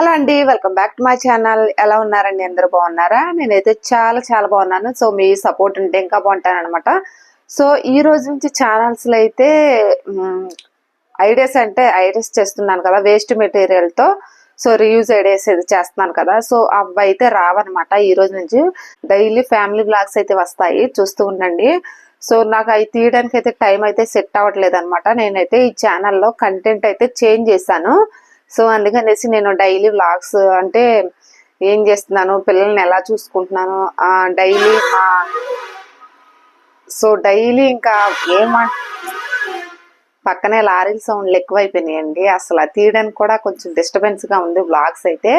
Hello అండి welcome back to my channel. ఎలా ఉన్నారండి? అందరూ బాగున్నారా? నేనైతే చాలా చాలా బాగున్నాను. సో మీ సపోర్ట్ ఉంటే ఇంకా బాగుంటానమాట సో ఈ రోజు నుంచి ఛానల్స్లో అయితే ఐడియాస్ అంటే ఐడియాస్ చేస్తున్నాను కదా వేస్ట్ మెటీరియల్తో. సో రియూజ్ ఐడియాస్ అయితే చేస్తున్నాను కదా. సో అవి అయితే రావన్నమాట ఈ రోజు నుంచి. డైలీ ఫ్యామిలీ బ్లాగ్స్ అయితే వస్తాయి చూస్తూ ఉండండి. సో నాకు అవి తీయడానికి అయితే టైం అయితే సెట్ అవ్వట్లేదు అనమాట నేనైతే ఈ ఛానల్లో కంటెంట్ అయితే చేంజ్ చేశాను. సో అందుకనేసి నేను డైలీ వ్లాగ్స్ అంటే ఏం చేస్తున్నాను పిల్లల్ని ఎలా చూసుకుంటున్నాను డైలీ మా సో డైలీ ఇంకా ఏమా పక్కనే లారీల సౌండ్లు ఎక్కువైపోయినాయండి. అసలు తీయడానికి కూడా కొంచెం డిస్టర్బెన్స్గా ఉంది వ్లాగ్స్ అయితే.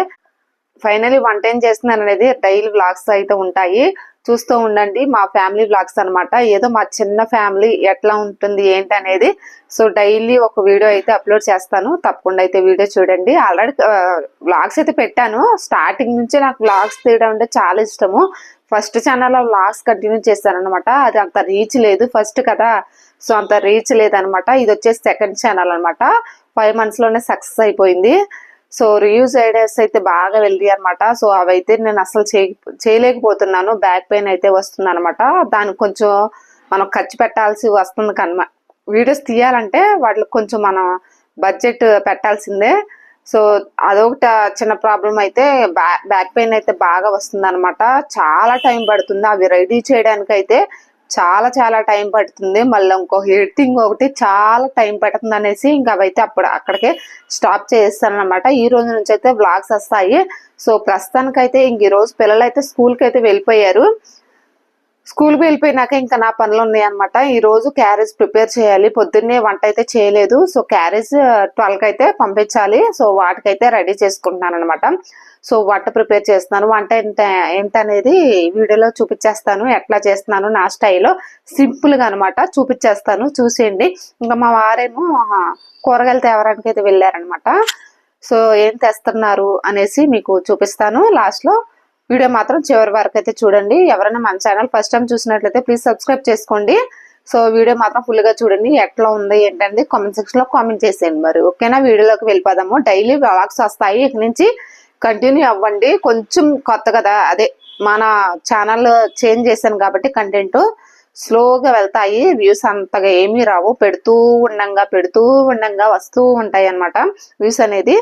ఫైనలీ వంట ఏం చేస్తున్నాను అనేది డైలీ వ్లాగ్స్ అయితే ఉంటాయి. చూస్తూ ఉండండి. మా ఫ్యామిలీ వ్లాగ్స్ అన్నమాట. ఏదో మా చిన్న ఫ్యామిలీ ఎట్లా ఉంటుంది ఏంటి అనేది సో డైలీ ఒక వీడియో అయితే అప్లోడ్ చేస్తాను. తప్పకుండా అయితే వీడియో చూడండి. ఆల్రెడీ వ్లాగ్స్ అయితే పెట్టాను. స్టార్టింగ్ నుంచి నాకు వ్లాగ్స్ తీయడం అంటే చాలా ఇష్టము. ఫస్ట్ ఛానల్లో వ్లాగ్స్ కంటిన్యూ చేస్తాను అనమాట అది అంత రీచ్ లేదు. ఫస్ట్ కదా. సో అంత రీచ్ లేదనమాట ఇది వచ్చేసి సెకండ్ ఛానల్ అనమాట ఫైవ్ మంత్స్లోనే సక్సెస్ అయిపోయింది. సో రియూజ్ ఐడియాస్ అయితే బాగా వెళ్ళి అనమాట సో అవైతే నేను అసలు చేయలేకపోతున్నాను. బ్యాక్ పెయిన్ అయితే వస్తుంది అనమాట దానికి కొంచెం మనం ఖర్చు పెట్టాల్సి వస్తుంది కనుమ వీడియోస్ తీయాలంటే వాటికి కొంచెం మనం బడ్జెట్ పెట్టాల్సిందే. సో అదొకట చిన్న ప్రాబ్లం అయితే బ్యాక్ పెయిన్ అయితే బాగా వస్తుంది అనమాట చాలా టైం పడుతుంది అవి రెడీ చేయడానికి అయితే చాలా చాలా టైం పడుతుంది. మళ్ళీ ఇంకో హీటింగ్ ఒకటి చాలా టైం పడుతుంది అనేసి ఇంకా అవైతే అప్పుడు అక్కడికే స్టాప్ చేస్తానమాట ఈ రోజు నుంచి అయితే బ్లాగ్స్ వస్తాయి. సో ప్రస్తుతానికైతే ఇంక ఈ రోజు పిల్లలు అయితే స్కూల్కి అయితే వెళ్ళిపోయారు. స్కూల్కి వెళ్ళిపోయినాక ఇంకా నా పనులు ఉన్నాయి అనమాట ఈ రోజు క్యారేజ్ ప్రిపేర్ చేయాలి. పొద్దున్నే వంట అయితే చేయలేదు. సో క్యారేజ్ ట్వెల్వ్ అయితే పంపించాలి. సో వాటికైతే రెడీ చేసుకుంటున్నాను అనమాట సో వంట ప్రిపేర్ చేస్తున్నాను. వంట ఎంత ఏంటనేది వీడియోలో చూపించేస్తాను. ఎట్లా చేస్తున్నాను నా స్టైల్లో సింపుల్గా అనమాట చూపించేస్తాను. చూసేయండి. ఇంకా మా వారేమో కూరగాయలు తేవడానికి అయితే వెళ్ళారనమాట సో ఏం తెస్తున్నారు అనేసి మీకు చూపిస్తాను. లాస్ట్లో వీడియో మాత్రం చివరి వరకు అయితే చూడండి. ఎవరైనా మన ఛానల్ ఫస్ట్ టైం చూసినట్లయితే ప్లీజ్ సబ్స్క్రైబ్ చేసుకోండి. సో వీడియో మాత్రం ఫుల్గా చూడండి. ఎట్లా ఉంది ఏంటంటే కామెంట్ సెక్షన్లో కామెంట్ చేసేయండి మరి. ఓకేనా వీడియోలోకి వెళ్ళిపోదాము. డైలీ వ్లాగ్స్ వస్తాయి. ఇక నుంచి కంటిన్యూ అవ్వండి. కొంచెం కొత్త కదా? అదే మన ఛానల్ చేంజ్ చేశాను కాబట్టి కంటెంట్ స్లోగా వెళ్తాయి. వ్యూస్ అంతగా ఏమీ రావు. పెడుతూ ఉండంగా పెడుతూ ఉండంగా వస్తూ ఉంటాయి అన్నమాట వ్యూస్ అనేది.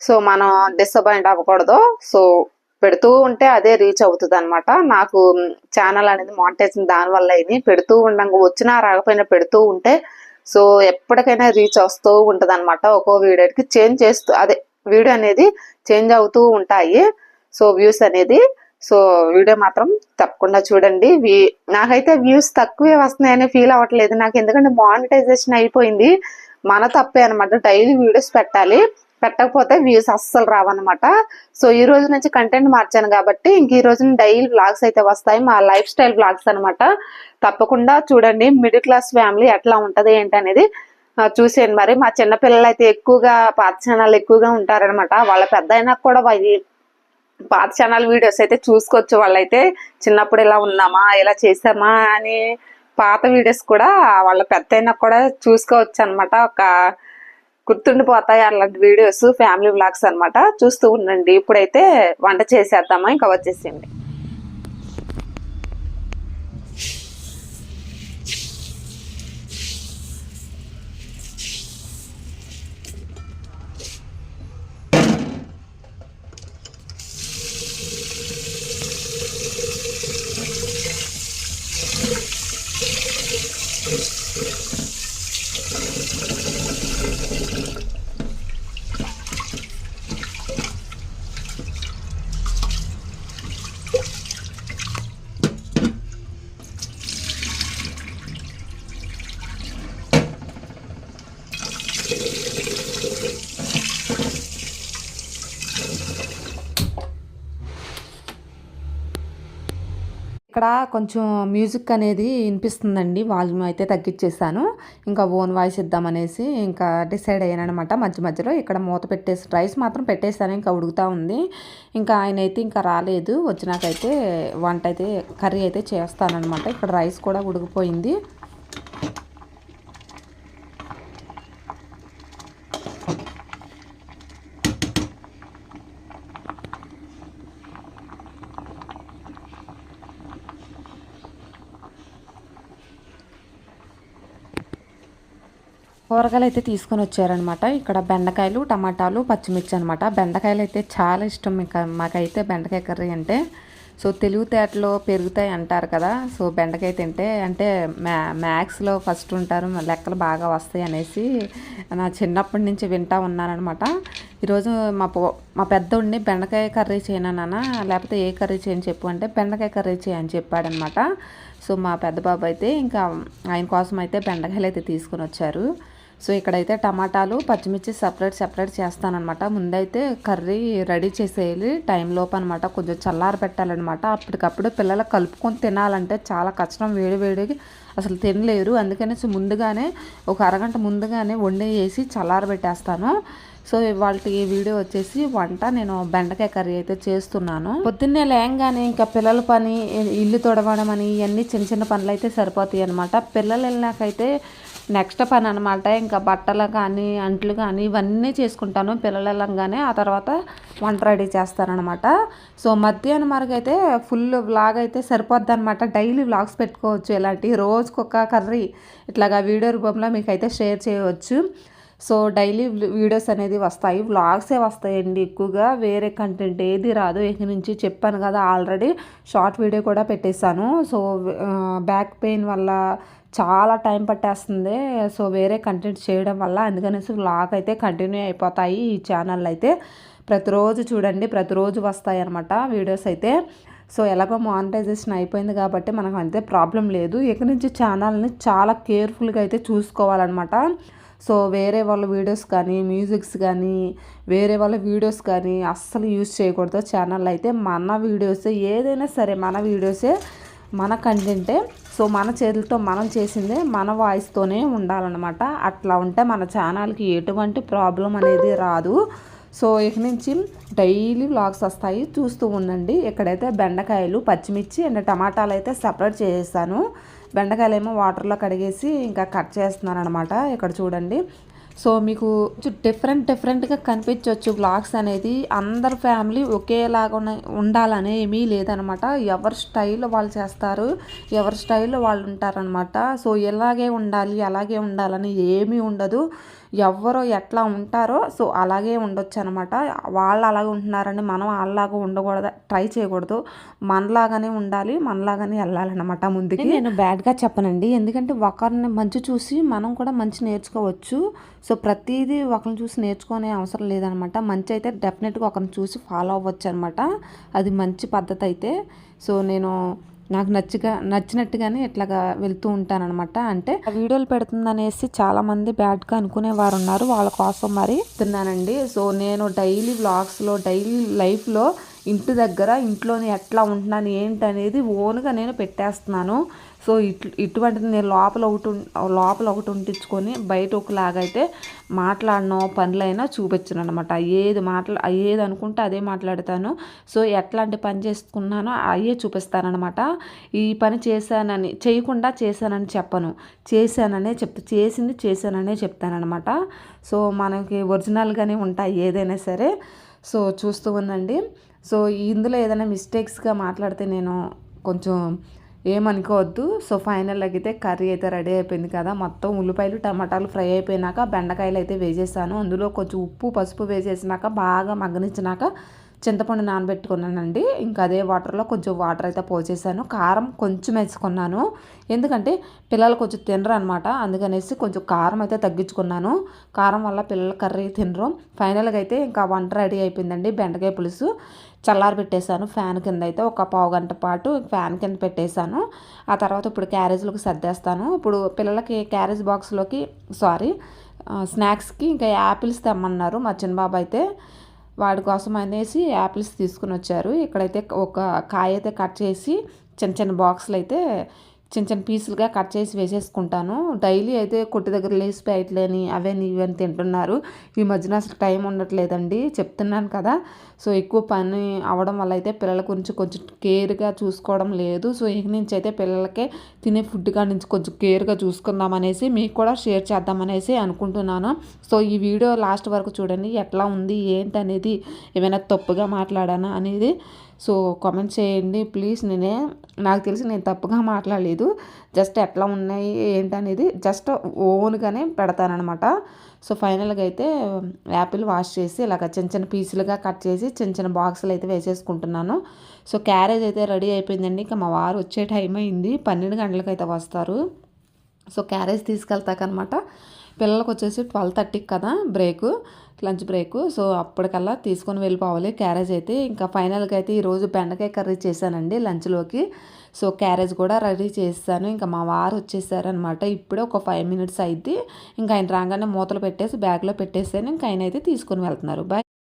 సో మనం డిసప్పాయింట్ అవ్వకూడదు. సో పెడుతూ ఉంటే అదే రీచ్ అవుతుంది అనమాట నాకు ఛానల్ అనేది మానిటైజేషన్ దాని వల్ల ఇది. పెడుతూ ఉండంగా వచ్చినా రాకపోయినా పెడుతూ ఉంటే సో ఎప్పటికైనా రీచ్ వస్తూ ఉంటుంది అనమాట ఒక్కో వీడియోకి చేంజ్ చేస్తూ అదే వీడియో అనేది చేంజ్ అవుతూ ఉంటాయి. సో వ్యూస్ అనేది సో వీడియో మాత్రం తప్పకుండా చూడండి. నాకైతే వ్యూస్ తక్కువే వస్తున్నాయని ఫీల్ అవ్వట్లేదు. నాకు ఎందుకంటే మానిటైజేషన్ అయిపోయింది. మన తప్పే అనమాట డైలీ వీడియోస్ పెట్టాలి. పెట్టకపోతే వ్యూస్ అస్సలు రావన్నమాట. సో ఈ రోజు నుంచి కంటెంట్ మార్చాను కాబట్టి ఇంక ఈ రోజు డైలీ బ్లాగ్స్ అయితే వస్తాయి. మా లైఫ్ స్టైల్ బ్లాగ్స్ అనమాట తప్పకుండా చూడండి. మిడిల్ క్లాస్ ఫ్యామిలీ ఎట్లా ఉంటది ఏంటనేది చూసేయండి మరి. మా చిన్నపిల్లలు అయితే ఎక్కువగా పాత ఛానల్ ఎక్కువగా ఉంటారనమాట వాళ్ళ పెద్ద అయినా కూడా పాత ఛానల్ వీడియోస్ అయితే చూసుకోవచ్చు వాళ్ళైతే. చిన్నప్పుడు ఇలా ఉన్నామా? ఇలా చేసామా అని పాత వీడియోస్ కూడా వాళ్ళ పెద్ద అయినా కూడా చూసుకోవచ్చు అనమాట ఒక గుర్తుండిపోతాయి అలాంటి వీడియోస్ ఫ్యామిలీ బ్లాగ్స్ అనమాట చూస్తూ ఉండండి. ఇప్పుడైతే వంట చేసేద్దామా? ఇంకా వచ్చేసింది ఇక్కడ కొంచెం మ్యూజిక్ అనేది వినిపిస్తుందండి వాల్యూమ్ అయితే తగ్గించేసాను ఇంకా ఓన్ వాయిస్ ఇద్దామనేసి ఇంకా డిసైడ్ అయ్యాను అనమాట మధ్య మధ్యలో ఇక్కడ మూత పెట్టేసి రైస్ మాత్రం పెట్టేసాను ఇంకా ఉడుకుతూ ఉంది. ఇంకా ఆయన అయితే ఇంకా రాలేదు. వచ్చినాకైతే వంట అయితే కర్రీ అయితే చేస్తానమాట ఇక్కడ రైస్ కూడా ఉడికిపోయింది. కూరగాయలు అయితే తీసుకొని వచ్చారనమాట. ఇక్కడ బెండకాయలు టమాటాలు పచ్చిమిర్చి అనమాట. బెండకాయలు అయితే చాలా ఇష్టం మాకైతే బెండకాయ కర్రీ అంటే. సో తెలివితేటలు పెరుగుతాయి అంటారు కదా. సో బెండకాయ తింటే అంటే మ్యా మ్యాథ్స్లో ఫస్ట్ ఉంటారు లెక్కలు బాగా వస్తాయి అనేసి నా చిన్నప్పటి నుంచి వింటా ఉన్నానమాట ఈరోజు మా పో మా పెద్దోడిని బెండకాయ కర్రీ చేయను నాన్న లేకపోతే ఏ కర్రీ చేయని చెప్పు అంటే బెండకాయ కర్రీ చేయని చెప్పాడనమాట. సో మా పెద్ద బాబు అయితే ఇంకా ఆయన కోసం అయితే బెండకాయలు అయితే తీసుకొని వచ్చారు. సో ఇక్కడైతే టమాటాలు పచ్చిమిర్చి సపరేట్ సపరేట్ చేస్తానమాట ముందైతే కర్రీ రెడీ చేసేయాలి. టైం లోపు అనమాట కొంచెం చల్లారి పెట్టాలన్నమాట. అప్పటికప్పుడు పిల్లలు కలుపుకొని తినాలంటే చాలా కష్టం. వేడి వేడికి అసలు తినలేరు. అందుకనేసి ముందుగానే ఒక అరగంట ముందుగానే వండి వేసి చల్లారి పెట్టేస్తాను. సో వాళ్ళ ఈ వీడియో వచ్చేసి వంట. నేను బెండకాయ కర్రీ అయితే చేస్తున్నాను. పొద్దున్నే లేంగానే ఇంకా పిల్లల పని ఇల్లు తొడవడం అని ఇవన్నీ చిన్న చిన్న పనులు అయితే సరిపోతాయి అనమాట పిల్లలు వెళ్ళినాకైతే నెక్స్ట్ పని అనమాట ఇంకా బట్టలు కానీ అంట్లు కానీ ఇవన్నీ చేసుకుంటాను. పిల్లలు వెళ్ళంగానే ఆ తర్వాత వంట రెడీ చేస్తానమాట సో మధ్యాహ్నం వరకు అయితే ఫుల్ వ్లాగ్ అయితే సరిపోద్ది అనమాట డైలీ వ్లాగ్స్ పెట్టుకోవచ్చు. ఇలాంటి రోజుకొక కర్రీ ఇట్లాగా వీడియో రూపంలో మీకు అయితే షేర్ చేయవచ్చు. సో డైలీ వీడియోస్ అనేది వస్తాయి. వ్లాగ్సే వస్తాయండి ఎక్కువగా. వేరే కంటెంట్ ఏది రాదు. ఇక నుంచి చెప్పాను కదా ఆల్రెడీ షార్ట్ వీడియో కూడా పెట్టేశాను. సో బ్యాక్ పెయిన్ వల్ల చాలా టైం పట్టేస్తుంది. సో వేరే కంటెంట్ చేయడం వల్ల అందుకనేసి వ్లాగ్ అయితే కంటిన్యూ అయిపోతాయి ఈ ఛానల్ అయితే. ప్రతిరోజు చూడండి ప్రతిరోజు వస్తాయి అనమాట వీడియోస్ అయితే. సో ఎలాగో మానిటైజేషన్ అయిపోయింది కాబట్టి మనకు అంతే ప్రాబ్లం లేదు. ఇక నుంచి ఛానల్ని చాలా కేర్ఫుల్గా అయితే చూసుకోవాలన్నమాట. సో వేరే వాళ్ళ వీడియోస్ కానీ మ్యూజిక్స్ కానీ వేరే వాళ్ళ వీడియోస్ కానీ అస్సలు యూజ్ చేయకూడదు. ఛానల్ అయితే మన వీడియోసే ఏదైనా సరే మన వీడియోసే మన కంటెంటే సో మన చేతులతో మనం చేసిందే మన వాయిస్తోనే ఉండాలన్నమాట. అట్లా ఉంటే మన ఛానల్కి ఎటువంటి ప్రాబ్లం అనేది రాదు. సో ఇక నుంచి డైలీ వ్లాగ్స్ వస్తాయి. చూస్తూ ఉండండి. ఇక్కడైతే బెండకాయలు పచ్చిమిర్చి అండ్ టమాటాలు అయితే సపరేట్ చేసేసాను బెండకాయలు ఏమో వాటర్లో కడిగేసి ఇంకా కట్ చేస్తున్నాను అనమాట ఇక్కడ చూడండి. సో మీకు డిఫరెంట్ డిఫరెంట్గా కనిపించవచ్చు బ్లాగ్స్ అనేది. అందరు ఫ్యామిలీ ఒకేలాగా ఉండాలని ఏమీ లేదనమాట. ఎవరి స్టైల్లో వాళ్ళు చేస్తారు ఎవరి స్టైల్లో వాళ్ళు ఉంటారనమాట. సో ఎలాగే ఉండాలి అలాగే ఉండాలని ఏమీ ఉండదు. ఎవరో ఎట్లా ఉంటారో సో అలాగే ఉండొచ్చు అనమాట వాళ్ళు అలాగే ఉంటున్నారని మనం వాళ్ళలాగా ఉండకూడదు ట్రై చేయకూడదు. మనలాగానే ఉండాలి మనలాగానే వెళ్ళాలన్నమాట ముందుకి. నేను బ్యాడ్గా చెప్పనండి. ఎందుకంటే ఒకరిని మంచి చూసి మనం కూడా మంచి నేర్చుకోవచ్చు. సో ప్రతిదీ ఒకరిని చూసి నేర్చుకునే అవసరం లేదనమాట. మంచి అయితే డెఫినెట్గా ఒకరిని చూసి ఫాలో అవ్వచ్చు అనమాట అది మంచి పద్ధతి అయితే సో నేను నాకు నచ్చిగా నచ్చినట్టుగానే ఇట్లాగా వెళ్తూ ఉంటానన్నమాట. అంటే వీడియోలు పెడుతుందనేసి చాలామంది బ్యాడ్గా అనుకునే వారు ఉన్నారు వాళ్ళ కోసం మరి తిన్నానండి సో నేను డైలీ వ్లాగ్స్లో డైలీ లైఫ్లో ఇంటి దగ్గర ఇంట్లోని ఎట్లా ఉంటున్నాను ఏంటి అనేది ఓన్గా నేను పెట్టేస్తున్నాను. సో ఇట్ ఇటువంటిది నేను లోపల ఒకటి లోపల ఒకటి ఉంటించుకొని బయట ఒకలాగా అయితే పనులైనా చూపించను అనమాట ఏది మాట్లా ఏది అనుకుంటే అదే మాట్లాడతాను. సో ఎట్లాంటి పని చేసుకున్నానో అయ్యే చూపిస్తానమాట ఈ పని చేశానని చేయకుండా చేశానని చెప్పను. చేశాననే చెప్తా చేసింది చేశాననే చెప్తానమాట సో మనకి ఒరిజినల్గానే ఉంటాయి ఏదైనా సరే. సో చూస్తూ ఉందండి సో ఇందులో ఏదైనా మిస్టేక్స్గా మాట్లాడితే నేను కొంచెం ఏమనుకోవద్దు. సో ఫైనల్ అయితే కర్రీ అయితే రెడీ అయిపోయింది కదా. మొత్తం ఉల్లిపాయలు టమాటాలు ఫ్రై అయిపోయినాక బెండకాయలు అయితే వేసేసాను. అందులో కొంచెం ఉప్పు పసుపు వేసేసినాక బాగా మగ్గనిచ్చినాక చింతపండు నానబెట్టుకున్నానండి. ఇంకా అదే వాటర్లో కొంచెం వాటర్ అయితే పోసేసాను. కారం కొంచెం వేసుకున్నాను. ఎందుకంటే పిల్లలు కొంచెం తినరు అనమాట అందుకనేసి కొంచెం కారం అయితే తగ్గించుకున్నాను. కారం వల్ల పిల్లలు కర్రీ తినరు. ఫైనల్గా అయితే ఇంకా వంట రెడీ అయిపోయిందండి. బెండకాయ పులుసు చల్లారి పెట్టేశాను. ఫ్యాన్ కింద అయితే ఒక పావు గంట పాటు ఫ్యాన్ కింద పెట్టేశాను. ఆ తర్వాత ఇప్పుడు క్యారేజ్లోకి సర్దేస్తాను. ఇప్పుడు పిల్లలకి క్యారేజ్ బాక్స్లోకి సారీ స్నాక్స్కి ఇంకా యాపిల్స్ తెమ్మన్నారు మా చిన్నబాబు అయితే. వాడి కోసం అనేసి యాపిల్స్ తీసుకుని వచ్చారు. ఇక్కడైతే ఒక కాయ అయితే కట్ చేసి చిన్న చిన్న బాక్సులు అయితే చిన్న చిన్న పీసులుగా కట్ చేసి వేసేసుకుంటాను. డైలీ అయితే కొట్టు దగ్గర లేసి ప్యాకెట్లని అవని ఇవని తింటున్నారు. ఈ మధ్యన అసలు టైం ఉండట్లేదండి. చెప్తున్నాను కదా. సో ఎక్కువ పని అవడం వల్ల అయితే పిల్లల గురించి కొంచెం కేర్గా చూసుకోవడం లేదు. సో ఇక నుంచి అయితే పిల్లలకే తినే ఫుడ్ కాడి నుంచి కొంచెం కేర్గా చూసుకుందాం అనేసి మీకు కూడా షేర్ చేద్దామనేసి అనుకుంటున్నాను. సో ఈ వీడియో లాస్ట్ వరకు చూడండి. ఎట్లా ఉంది ఏంటి అనేది ఏమైనా తప్పుగా మాట్లాడానా అనేది సో కామెంట్ చేయండి ప్లీజ్ నేనే నాకు తెలిసి నేను తప్పుగా మాట్లాడలేదు. జస్ట్ ఎట్లా ఉన్నాయి ఏంటనేది జస్ట్ ఓన్గానే పెడతానమాట సో ఫైనల్గా అయితే యాపిల్ వాష్ చేసి ఇలాగ చిన్న చిన్న పీసులుగా కట్ చేసి చిన్న చిన్న బాక్సులు అయితే వేసేసుకుంటున్నాను. సో క్యారేజ్ అయితే రెడీ అయిపోయిందండి. ఇంకా మా వారు వచ్చే టైం అయింది. పన్నెండు గంటలకు అయితే వస్తారు. సో క్యారేజ్ తీసుకెళ్తాకనమాట. పిల్లలకు వచ్చేసి ట్వెల్వ్ థర్టీకి కదా బ్రేకు లంచ్ బ్రేకు. సో అప్పటికల్లా తీసుకొని వెళ్ళిపోవాలి. క్యారేజ్ అయితే ఇంకా ఫైనల్గా అయితే ఈరోజు బెండకాయ కర్రీ చేశానండి లంచ్లోకి. సో క్యారేజ్ కూడా రెడీ చేస్తాను ఇంకా మా వారు వచ్చేసారనమాట. ఇప్పుడే ఒక ఫైవ్ మినిట్స్ అయితే ఇంకా ఆయన రాగానే మూతలు పెట్టేసి బ్యాగ్లో పెట్టేసాను. ఇంకా ఆయన అయితే తీసుకొని వెళ్తున్నారు. బాయ్.